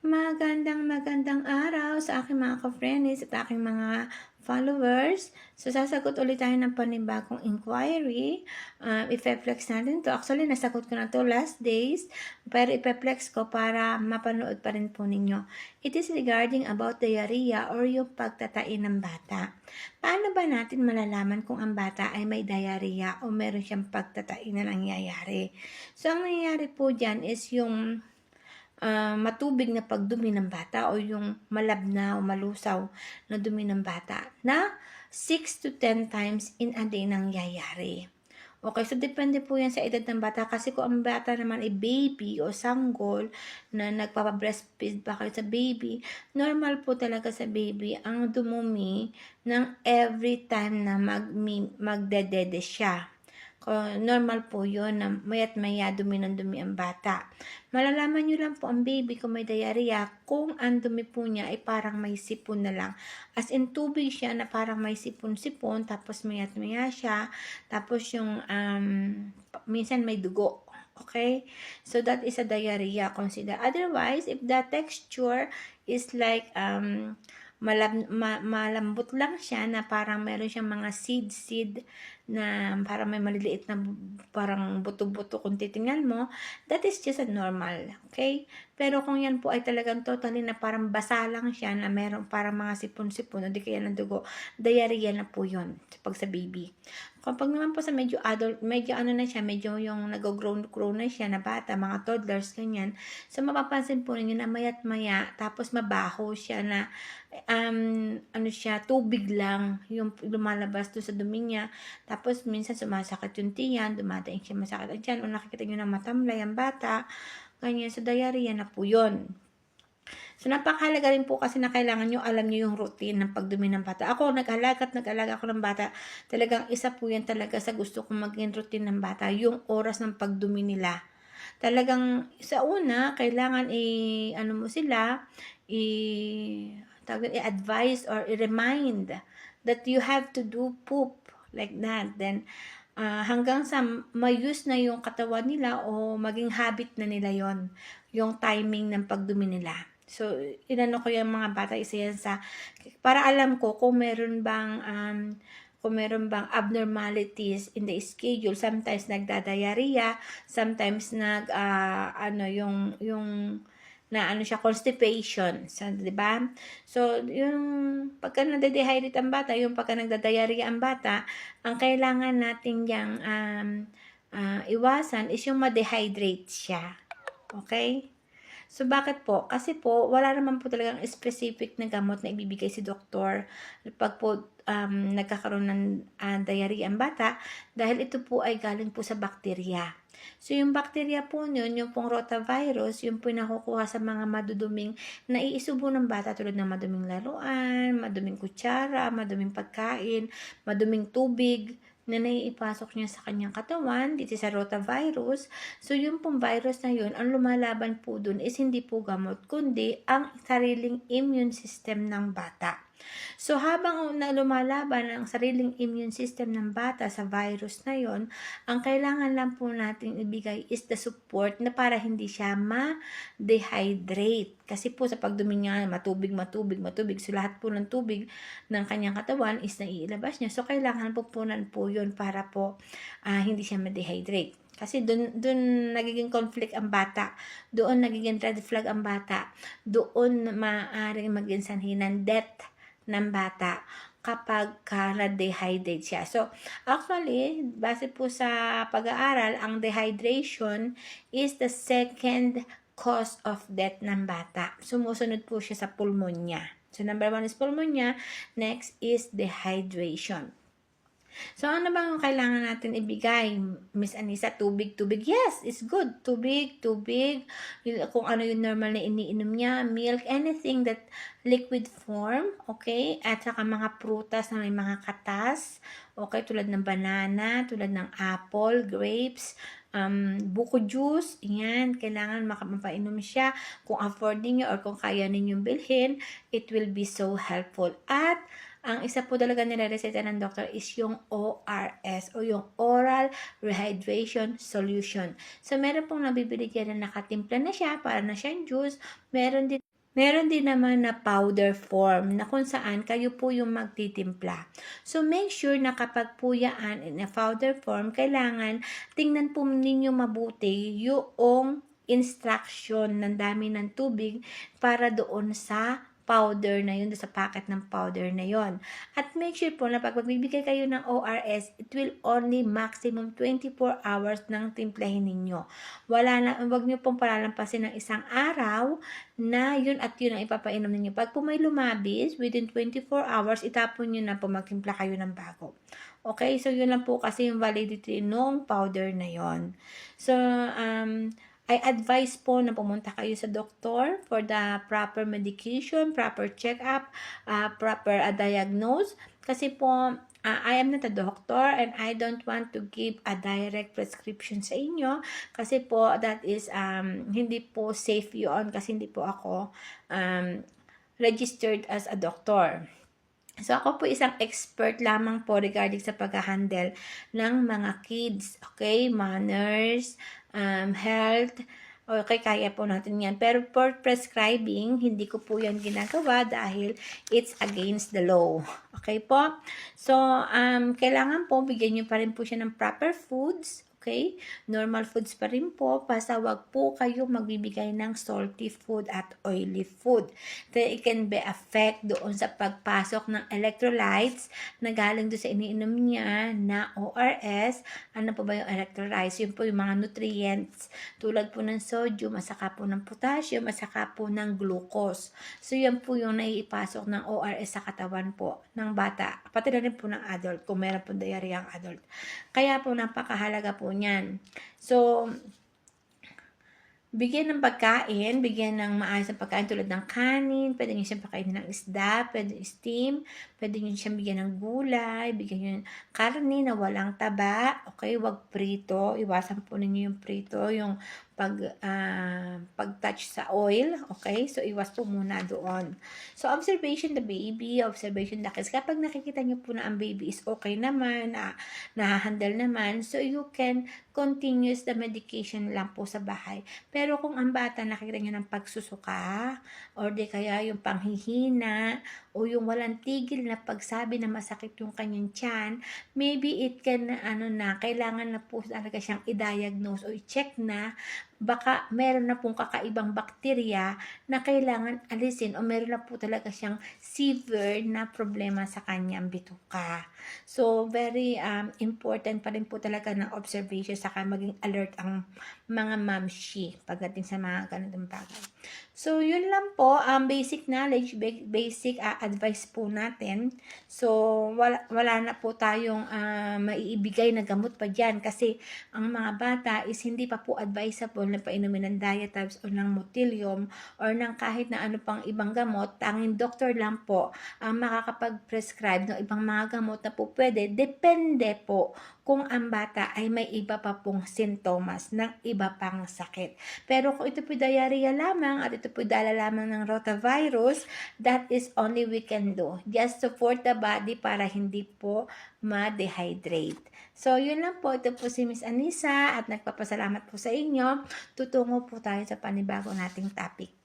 Magandang magandang araw sa aking mga ka-friends at aking mga followers. So, sasagot ulit tayo ng panibagong inquiry. Um, ipeplex natin to. Actually, nasagot ko na to last days. Pero ipeplex ko para mapanood pa rin po ninyo. It is regarding about diarrhea or yung pagtatain ng bata. Paano ba natin malalaman kung ang bata ay may diarrhea o meron siyang pagtatain na nangyayari? So, ang nangyayari po dyan is yung ah, matubig na pagdumi ng bata o yung malabna o malusaw na dumi ng bata na 6 to 10 times in a day nangyayari. Okay, so depende po yan sa edad ng bata kasi kung ang bata naman ay baby o sanggol na nagpapa-breastfeed pa kayo sa baby, normal po talaga sa baby ang dumumi ng every time na mag, magdedede siya. Normal po yun na mayat maya dumi ng dumi ang bata. Malalaman nyo lang po ang baby kung may diarrhea kung ang dumi po niya ay parang may sipon na lang. As in tubig siya na parang may sipon-sipon tapos mayat maya siya. Tapos yung um, minsan may dugo. Okay? So that is a diarrhea consider. Otherwise, if the texture is like um, malab, ma, malambot lang siya na parang meron siyang mga seed-seed na parang may maliliit na parang buto-buto kung titingnan mo, that is just a normal, okay? Pero kung yan po ay talagang totally na parang basa lang siya na meron parang mga sipon-sipon o di kaya ng dugo, diarrhea na po yun pag sa baby. Kapag naman po sa medyo adult, medyo ano na siya, medyo yung nag-grow na siya na bata, mga toddlers, ganyan. So, mapapansin po ninyo na mayat maya, tapos mabaho siya na, um, ano siya, tubig lang yung lumalabas doon sa dumi niya. Tapos, minsan sumasakit yung tiyan, dumadaing siya masakit ang tiyan, o nakikita nyo na matamlay ang bata, ganyan. So, diarrhea na po yun. So, napakahalaga rin po kasi na kailangan nyo alam nyo yung routine ng pagdumi ng bata. Ako, nag-alaga at nag-alaga ako ng bata. Talagang isa po yan talaga sa gusto kong maging routine ng bata, yung oras ng pagdumi nila. Talagang sa una, kailangan i ano mo sila, i tawag i-advise or i-remind that you have to do poop like that. Then uh, hanggang sa mayus na yung katawan nila o maging habit na nila yon yung timing ng pagdumi nila. So, inano ko yung mga bata, isa yan sa, para alam ko kung meron bang, um, kung meron bang abnormalities in the schedule. Sometimes nagdadiarrhea, sometimes nag, uh, ano, yung, yung, na ano siya, constipation. So, di ba? So, yung pagka nade-dehydrate ang bata, yung pagka nagdadiarrhea ang bata, ang kailangan natin yang um, uh, iwasan is yung ma-dehydrate siya. Okay? So, bakit po? Kasi po, wala naman po talagang specific na gamot na ibibigay si doktor pag po um, nagkakaroon ng uh, diarrhea ang bata dahil ito po ay galing po sa bakterya. So, yung bakterya po yun, yung pong rotavirus, yung po nakukuha sa mga maduduming naiisubo ng bata tulad ng maduming laruan, maduming kutsara, maduming pagkain, maduming tubig, na naiipasok niya sa kanyang katawan, dito sa rotavirus. So, yung pong virus na yun, ang lumalaban po dun is hindi po gamot, kundi ang sariling immune system ng bata. So, habang na lumalaban ang sariling immune system ng bata sa virus na yon, ang kailangan lang po natin ibigay is the support na para hindi siya ma-dehydrate. Kasi po sa pagdumi niya, matubig, matubig, matubig. So, lahat po ng tubig ng kanyang katawan is naiilabas niya. So, kailangan po punan po yun para po uh, hindi siya ma-dehydrate. Kasi doon doon nagiging conflict ang bata. Doon nagiging red flag ang bata. Doon maaaring maging sanhi ng death ng bata kapag ka dehydrate siya. So, actually, base po sa pag-aaral, ang dehydration is the second cause of death ng bata. Sumusunod po siya sa pulmonya. So, number one is pulmonya. Next is dehydration. So, ano bang kailangan natin ibigay? Miss Anisa, tubig, tubig. Yes, it's good. Tubig, tubig. Kung ano yung normal na iniinom niya. Milk, anything that liquid form. Okay? At saka mga prutas na may mga katas. Okay? Tulad ng banana, tulad ng apple, grapes, um, buko juice, yan, kailangan makapainom siya. Kung afford niyo or kung kaya ninyong bilhin, it will be so helpful. At ang isa po talaga nire-reseta ng doktor is yung ORS o yung Oral Rehydration Solution. So, meron pong nabibili dyan na nakatimpla na siya, para na siyang juice. Meron din Meron din naman na powder form na kung saan kayo po yung magtitimpla. So, make sure na kapag po yan in a powder form, kailangan tingnan po ninyo mabuti yung instruction ng dami ng tubig para doon sa powder na yun, sa packet ng powder na yon. At make sure po na pag magbibigay kayo ng ORS, it will only maximum 24 hours ng timplahin ninyo. Wala na, wag nyo pong palalampasin ng isang araw na yun at yun ang ipapainom ninyo. Pag po may lumabis, within 24 hours, itapon nyo na po magtimpla kayo ng bago. Okay, so yun lang po kasi yung validity nung powder na yon. So, um, I advise po na pumunta kayo sa doktor for the proper medication, proper check-up, uh, proper uh, diagnose. Kasi po, uh, I am not a doctor and I don't want to give a direct prescription sa inyo. Kasi po, that is, um, hindi po safe yun kasi hindi po ako um, registered as a doctor. So, ako po isang expert lamang po regarding sa pag-handle ng mga kids. Okay? Manners, um, health, okay, kaya po natin yan. Pero for prescribing, hindi ko po yan ginagawa dahil it's against the law. Okay po? So, um, kailangan po, bigyan nyo pa rin po siya ng proper foods. Okay? Normal foods pa rin po, basta wag po kayo magbibigay ng salty food at oily food. So, it can be affect doon sa pagpasok ng electrolytes na galing doon sa iniinom niya na ORS. Ano po ba yung electrolytes? Yun po yung mga nutrients tulad po ng sodium, at saka po ng potassium, at saka po ng glucose. So, yan po yung naiipasok ng ORS sa katawan po ng bata, pati na rin po ng adult, kung meron po diarrhea ang adult. Kaya po napakahalaga po niyan. So, bigyan ng pagkain, bigyan ng maayos na pagkain tulad ng kanin, pwede nyo siyang pakainin ng isda, pwede steam, pwede nyo siyang bigyan ng gulay, bigyan nyo ng karne na walang taba, okay, wag prito, iwasan po ninyo yung prito, yung pag uh, pag-touch sa oil, okay? So iwas po muna doon. So observation the baby, observation the kids. Kapag nakikita niyo po na ang baby is okay naman, na na-handle naman, so you can continuous the medication lang po sa bahay. Pero kung ang bata nakikita niyo ng pagsusuka or di kaya yung panghihina o yung walang tigil na pagsabi na masakit yung kanyang tiyan, maybe it can ano na kailangan na po talaga siyang i-diagnose o i-check na baka meron na pong kakaibang bakterya na kailangan alisin o meron na po talaga siyang severe na problema sa kanyang bituka. So, very um, important pa rin po talaga ng observation saka maging alert ang mga mamshi pagdating sa mga ganitong bagay. So, yun lang po, um, basic knowledge, basic uh, advice po natin. So, wala, wala na po tayong uh, maiibigay na gamot pa dyan kasi ang mga bata is hindi pa po advisable na painumin ng diatabs o ng motilium or ng kahit na ano pang ibang gamot. Tanging doktor lang po ang makakapag-prescribe ng ibang mga gamot na po pwede. Depende po kung ang bata ay may iba pa pong sintomas ng iba pang sakit. Pero kung ito po diarrhea lamang at ito po dala lamang ng rotavirus, that is only we can do. Just support the body para hindi po ma-dehydrate. So, yun lang po. Ito po si Miss Anisa at nagpapasalamat po sa inyo. Tutungo po tayo sa panibago nating topic.